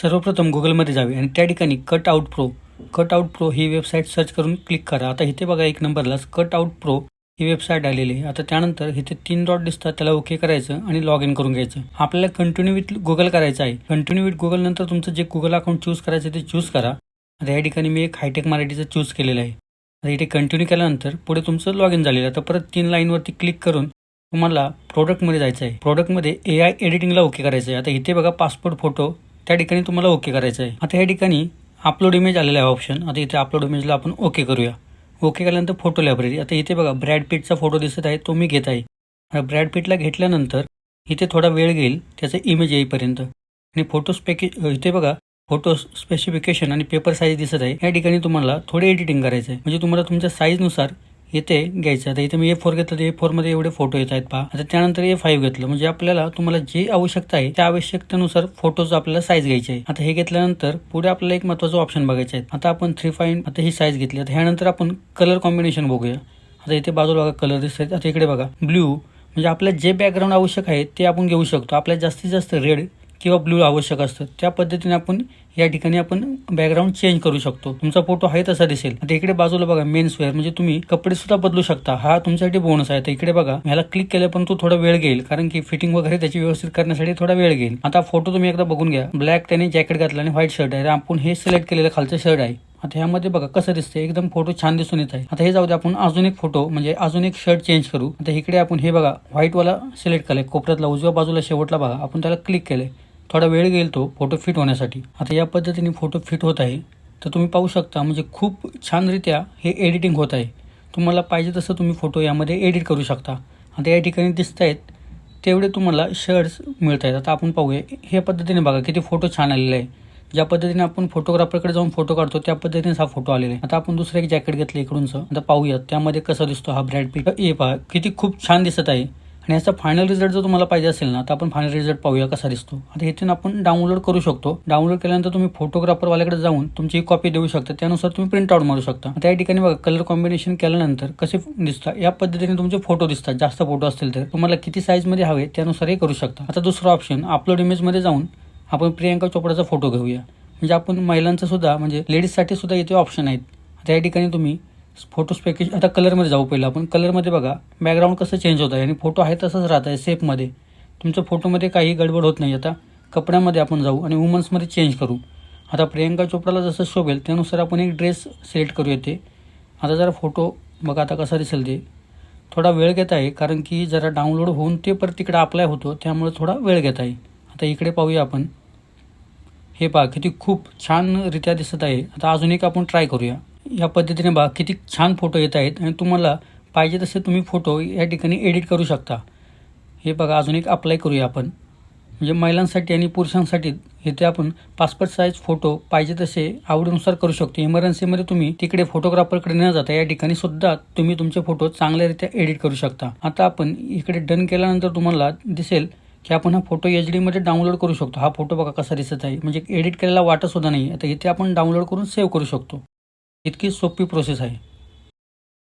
सर्वप्रथम गुगलमध्ये जावे आणि त्या ठिकाणी cut out pro cut out pro ही वेबसाईट सर्च करून क्लिक करा. आता इथे बघा एक नंबरलाच कट आउट प्रो ही वेबसाईट आलेली आहे. आता त्यानंतर इथे तीन डॉट दिसतात त्याला ओके करायचं आणि लॉग इन करून घ्यायचं. आपल्याला कंटिन्यू विथ गुगल करायचं आहे. कंटिन्यू विथ गुगल नंतर तुमचं जे गुगल अकाउंट चूज करायचं ते चूज करा. आता या ठिकाणी मी एक हायटेक मराठीचं चूज केलेलं आहे. आता इथे कंटिन्यू केल्यानंतर पुढे तुमचं लॉग इन झालेलं आता परत तीन लाईनवरती क्लिक करून तुम्हाला प्रोडक्टमध्ये जायचं आहे. प्रोडक्टमध्ये ए आय एडिटिंगला ओके करायचं आहे. आता इथे बघा पासपोर्ट फोटो त्या ठिकाणी तुम्हाला ओके करायचं आहे आता या ठिकाणी अपलोड इमेज आलेला आहे ऑप्शन आता इथे अपलोड इमेजला आपण ओके करूया. ओके केल्यानंतर फोटो लायब्ररी आता इथे बघा ब्रॅड पिटचा फोटो दिसत आहे तो मी घेत आहे. ब्रॅड पिटला घेतल्यानंतर इथे थोडा वेळ घेईल त्याचं इमेज येईपर्यंत. आणि फोटो स्पेकी इथे बघा फोटो स्पेसिफिकेशन आणि पेपर साईज दिसत आहे. या ठिकाणी तुम्हाला थोडे एडिटिंग करायचं आहे म्हणजे तुम्हाला तुमच्या साईजनुसार इथे घ्यायचं. आता इथे मी ए फोर घेतलं तर ए फोरमध्ये एवढे फोटो येत आहेत पहा. आता त्यानंतर ए फाईव्ह घेतलं. म्हणजे आपल्याला तुम्हाला जी आवश्यकता आहे त्या आवश्यकतेनुसार फोटोज आपल्याला साईज घ्यायची आहे आता हे घेतल्यानंतर पुढे आपल्याला एक महत्वाचं ऑप्शन बघायचं आहे. आता आपण थ्री फाईन आता ही साईज घेतली. आता ह्यानंतर आपण कलर कॉम्बिनेशन बघूया. आता इथे बाजूला बघा कलर दिसत आहेत आता इकडे बघा. ब्ल्यू म्हणजे आपल्याला जे बॅकग्राऊंड आवश्यक आहे ते आपण घेऊ शकतो. आपल्याला जास्तीत जास्त रेड किंवा ब्लू आवश्यक असतं. त्या पद्धतीने आपण या ठिकाणी आपण बॅकग्राऊंड चेंज करू शकतो. तुमचा फोटो आहे तसा दिसेल. आता इकडे बाजूला बघा मेन्स वेअर म्हणजे तुम्ही कपडे सुद्धा बदलू शकता. हा तुमच्यासाठी बोनस आहे. तर इकडे बघा ह्याला क्लिक केलं पण तो थोडा वेळ घेईल. कारण की फिटिंग वगैरे त्याची व्यवस्थित करण्यासाठी थोडा वेळ घेईल. आता फोटो तुम्ही एकदा बघून घ्या. ब्लॅक त्याने जॅकेट घातला आणि व्हाईट शर्ट आहे. तर आपण हे सिलेक्ट केलेलं खालचं शर्ट आहे. आता ह्यामध्ये बघा कसं दिसतंय. एकदम फोटो छान दिसून येत आहे. आता हे जाऊ दे आपण अजून एक फोटो म्हणजे अजून एक शर्ट चेंज करू. आता इकडे आपण हे बघा व्हाईट वाला सिलेक्ट केलाय. कोपऱ्यातला उजव्या बाजूला शेवटला बघा आपण त्याला क्लिक केलंय. थोडा वेळ गेल तो फोटो फिट होण्यासाठी. आता या पद्धतीने फोटो फिट होत आहे. तर तुम्ही पाहू शकता म्हणजे खूप छानरित्या हे एडिटिंग होत आहे. तुम्हाला पाहिजे तसं तुम्ही फोटो यामध्ये एडिट करू शकता. आता या ठिकाणी दिसत आहेत तेवढे तुम्हाला शर्ट्स मिळत आहेत आता आपण पाहूया ह्या पद्धतीने बघा किती फोटो छान आलेले आहे. ज्या पद्धतीने आपण फोटोग्राफरकडे जाऊन फोटो काढतो त्या पद्धतीनेच हा फोटो आलेला आहे. आता आपण दुसरं एक जॅकेट घेतलं इकडूनचं. आता पाहूया त्यामध्ये कसा दिसतो हा ब्रॅड पीट ए पहा किती खूप छान दिसत आहे. आणि याचा फायनल रिझल्ट जर तुम्हाला पाहिजे असेल ना तर आपण फायनल रिझल्ट पाहूया कसा दिसतो. आता इथून आपण डाउनलोड करू शकतो. डाउनलोड केल्यानंतर तुम्ही फोटोग्राफरवाल्याकडे जाऊन तुमची कॉपी देऊ शकता. त्यानुसार तुम्ही प्रिंट आउट मारू शकता. आता ठिकाणी बघा कलर कॉम्बिनेशन केल्यानंतर कसे दिसतात. या पद्धतीने तुमचे फोटो दिसतात. जास्त फोटो असतील तर. तुम्हाला किती साईजमध्ये हवे त्यानुसार हे करू शकता. आता दुसरा ऑप्शन अपलोड इमेजमध्ये जाऊन आपण प्रियांका चोपडाचा फोटो घेऊया. म्हणजे आपण महिलांचंसुद्धा म्हणजे लेडीजसाठी सुद्धा इथे ऑप्शन आहेत. आता या ठिकाणी तुम्ही फोटो पॅकेज आता कलरमध्ये जाऊ पहिलं आपण. कलरमध्ये बघा बॅकग्राऊंड कसं चेंज होत आहे आणि फोटो आहे तसंच राहत आहे सेफमध्ये तुमच्या फोटोमध्ये काही गडबड होत नाही. आता कपड्यामध्ये आपण जाऊ आणि वुमन्समध्ये चेंज करू. आता प्रियंका चोपडाला जसं शोभेल त्यानुसार आपण एक ड्रेस सिलेक्ट करू येते आता जरा फोटो बघा आता कसा दिसेल ते. थोडा वेळ घेत आहे कारण की जरा डाउनलोड होऊन ते परत तिकडे अप्लाय होतो त्यामुळे थोडा वेळ घेत आहे. आता इकडे पाहूया आपण. हे पहा किती खूप छानरित्या दिसत आहे. आता अजून एक आपण ट्राय करूया. या पद्धतीने बघा किती छान फोटो येत आहेत आणि तुम्हाला पाहिजे तसे तुम्ही फोटो या ठिकाणी एडिट करू शकता. हे बघा अजून एक अप्लाय करूया आपण. म्हणजे महिलांसाठी आणि पुरुषांसाठी इथे आपण पासपोर्ट साईज फोटो पाहिजे तसे आवडीनुसार करू शकतो. इमर्जन्सीमध्ये तुम्ही तिकडे फोटोग्राफरकडे न जाता या ठिकाणी सुद्धा तुम्ही तुमचे फोटो चांगल्यारित्या एडिट करू शकता. आता आपण इकडे डन केल्यानंतर तुम्हाला दिसेल की आपण हा फोटो एच डीमध्ये डाउनलोड करू शकतो. हा फोटो बघा कसा दिसत आहे. म्हणजे एडिट केलेला वाटतसुद्धा नाही आता इथे आपण डाउनलोड करून सेव्ह करू शकतो. इतकी सोपी प्रोसेस आहे.